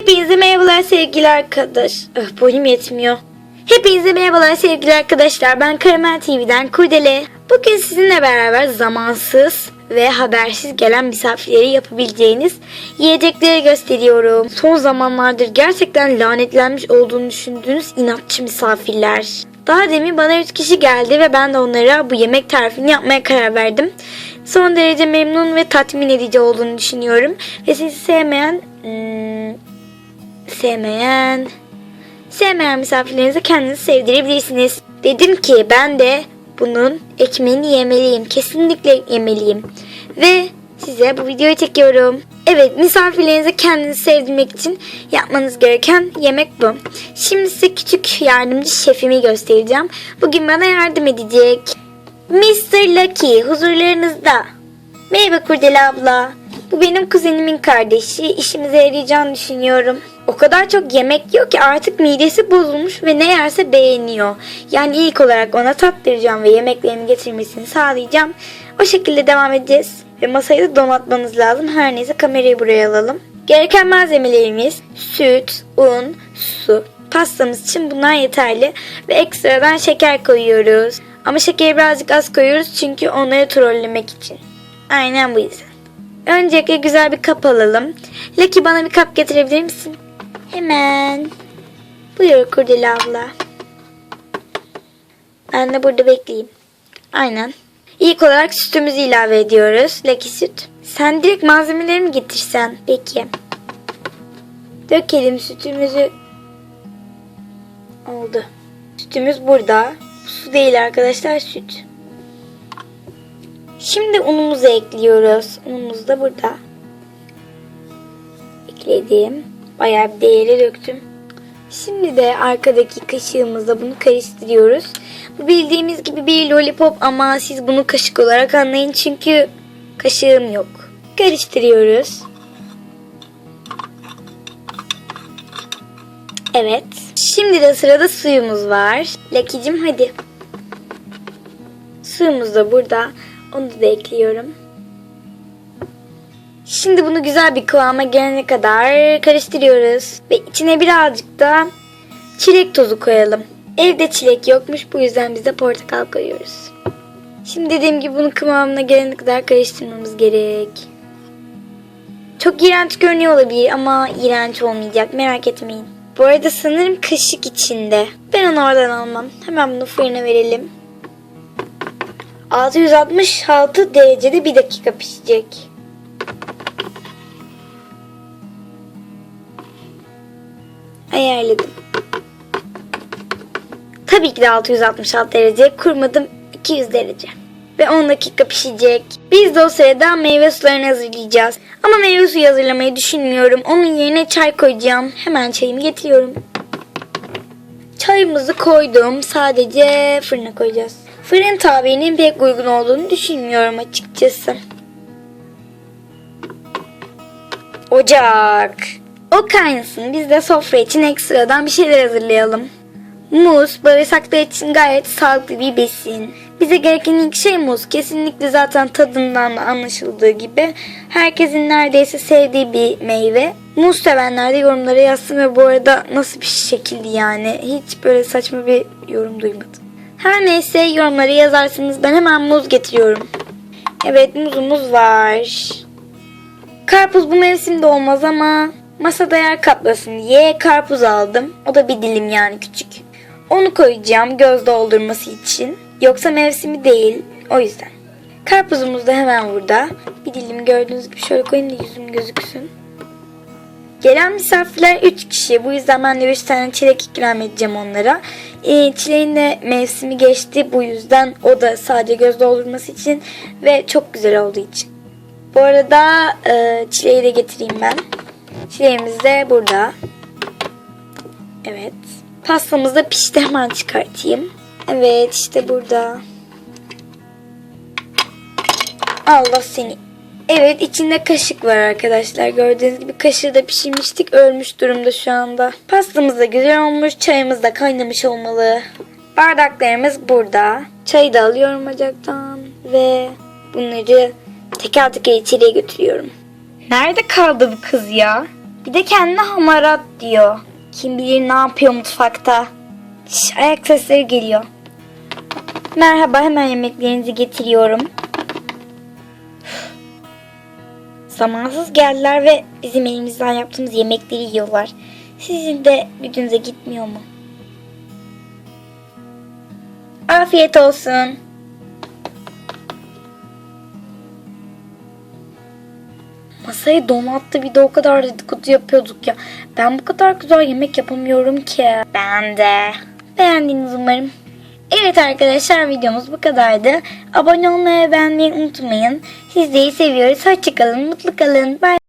Hepinize merhabalar sevgili arkadaş. Öh, boyum yetmiyor. Hepinize merhabalar sevgili arkadaşlar. Ben Karamel TV'den Kurdele. Bugün sizinle beraber zamansız ve habersiz gelen misafirleri yapabileceğiniz yiyecekleri gösteriyorum. Son zamanlardır gerçekten lanetlenmiş olduğunu düşündüğünüz inatçı misafirler. Daha demin bana 3 kişi geldi ve ben de onlara bu yemek tarifini yapmaya karar verdim. Son derece memnun ve tatmin edici olduğunu düşünüyorum. Ve sizi sevmeyen... hmm, sevmeyen... Sevmeyen misafirlerinize kendinizi sevdirebilirsiniz. Dedim ki ben de bunun ekmeğini yemeliyim. Kesinlikle yemeliyim. Ve size bu videoyu çekiyorum. Evet misafirlerinize kendinizi sevdirmek için yapmanız gereken yemek bu. Şimdi size küçük yardımcı şefimi göstereceğim. Bugün bana yardım edecek. Mr. Lucky huzurlarınızda. Merhaba Kurdele abla. Bu benim kuzenimin kardeşi. İşimize yarayacağını düşünüyorum. O kadar çok yemek yiyor ki artık midesi bozulmuş ve ne yerse beğeniyor. Yani ilk olarak ona tattıracağım ve yemeklerini getirmesini sağlayacağım. O şekilde devam edeceğiz. Ve masayı da donatmanız lazım. Her neyse kamerayı buraya alalım. Gereken malzemelerimiz süt, un, su. Pastamız için bunlar yeterli. Ve ekstradan şeker koyuyoruz. Ama şekeri birazcık az koyuyoruz çünkü onları trollemek için. Aynen bu yüzden. Öncelikle güzel bir kap alalım. Lucky bana bir kap getirebilir misin? Hemen. Buyur Kurdele abla. Ben de burada bekleyeyim. Aynen. İlk olarak sütümüzü ilave ediyoruz. Lucky süt. Sen direkt malzemeleri mi getirsen? Peki. Dökelim sütümüzü. Oldu. Sütümüz burada. Su değil arkadaşlar süt. Şimdi unumuzu ekliyoruz. Unumuz da burada. Ekledim. Bayağı bir değeri döktüm. Şimdi de arkadaki kaşığımızla bunu karıştırıyoruz. Bu bildiğimiz gibi bir lollipop ama siz bunu kaşık olarak anlayın çünkü kaşığım yok. Karıştırıyoruz. Evet. Şimdi de sırada suyumuz var. Lakicim hadi. Suyumuz da burada. Onu da ekliyorum. Şimdi bunu güzel bir kıvama gelene kadar karıştırıyoruz. Ve içine birazcık da çilek tozu koyalım. Evde çilek yokmuş bu yüzden biz de portakal koyuyoruz. Şimdi dediğim gibi bunu kıvamına gelene kadar karıştırmamız gerek. Çok iğrenç görünüyor olabilir ama iğrenç olmayacak merak etmeyin. Bu arada sanırım kaşık içinde. Ben onu oradan almam. Hemen bunu fırına verelim. 666 derecede bir dakika pişecek. Ayarladım. Tabii ki de 666 derece kurmadım 200 derece. Ve 10 dakika pişecek. Biz de o sırada meyve sularını hazırlayacağız. Ama meyve suyu hazırlamayı düşünmüyorum. Onun yerine çay koyacağım. Hemen çayımı getiriyorum. Çayımızı koydum. Sadece fırına koyacağız. Fırın tabirinin pek uygun olduğunu düşünmüyorum açıkçası. Ocak. O kaynasın. Biz de sofra için ekstradan bir şeyler hazırlayalım. Muz, bağırsaklar için gayet sağlıklı bir besin. Bize gereken ilk şey muz. Kesinlikle zaten tadından da anlaşıldığı gibi herkesin neredeyse sevdiği bir meyve. Muz sevenler de yorumlara yazsın ve bu arada nasıl bir şekildi yani. Hiç böyle saçma bir yorum duymadım. Her neyse yorumlara yazarsınız. Ben hemen muz getiriyorum. Evet muzumuz var. Karpuz bu mevsimde olmaz ama masada yer kaplasın diye karpuz aldım. O da bir dilim yani küçük. Onu koyacağım göz doldurması için. Yoksa mevsimi değil. O yüzden. Karpuzumuz da hemen burada. Bir dilim gördüğünüz gibi şöyle koyayım da yüzüm gözüksün. Gelen misafirler 3 kişi. Bu yüzden ben de 3 tane çilek ikram edeceğim onlara. Ee, çileğin de mevsimi geçti. Bu yüzden o da sadece göz doldurması için ve çok güzel olduğu için. Bu arada e, çileği de getireyim ben. Çileğimiz de burada. Evet. Pastamız da pişti. Hemen çıkartayım. Evet işte burada. Allah seni. Evet içinde kaşık var arkadaşlar. Gördüğünüz gibi kaşığı da pişirmiştik. Ölmüş durumda şu anda. Pastamız da güzel olmuş. Çayımız da kaynamış olmalı. Bardaklarımız burada. Çayı da alıyorum ocaktan. Ve bunları teker teker içeriye götürüyorum. Nerede kaldı bu kız ya? Bir de kendine hamarat diyor. Kim bilir ne yapıyor mutfakta. Şş, ayak sesleri geliyor. Merhaba hemen yemeklerinizi getiriyorum. Zamansız geldiler ve bizim elimizden yaptığımız yemekleri yiyorlar. Sizin de gücünüze gitmiyor mu? Afiyet olsun. Masayı donattı bir de o kadar dedikodu yapıyorduk ya. Ben bu kadar güzel yemek yapamıyorum ki. Ben de. Beğendiniz umarım. Evet arkadaşlar videomuz bu kadardı. Abone olmayı beğenmeyi unutmayın. Sizleri seviyoruz. Hoşçakalın, mutlu kalın. Bye.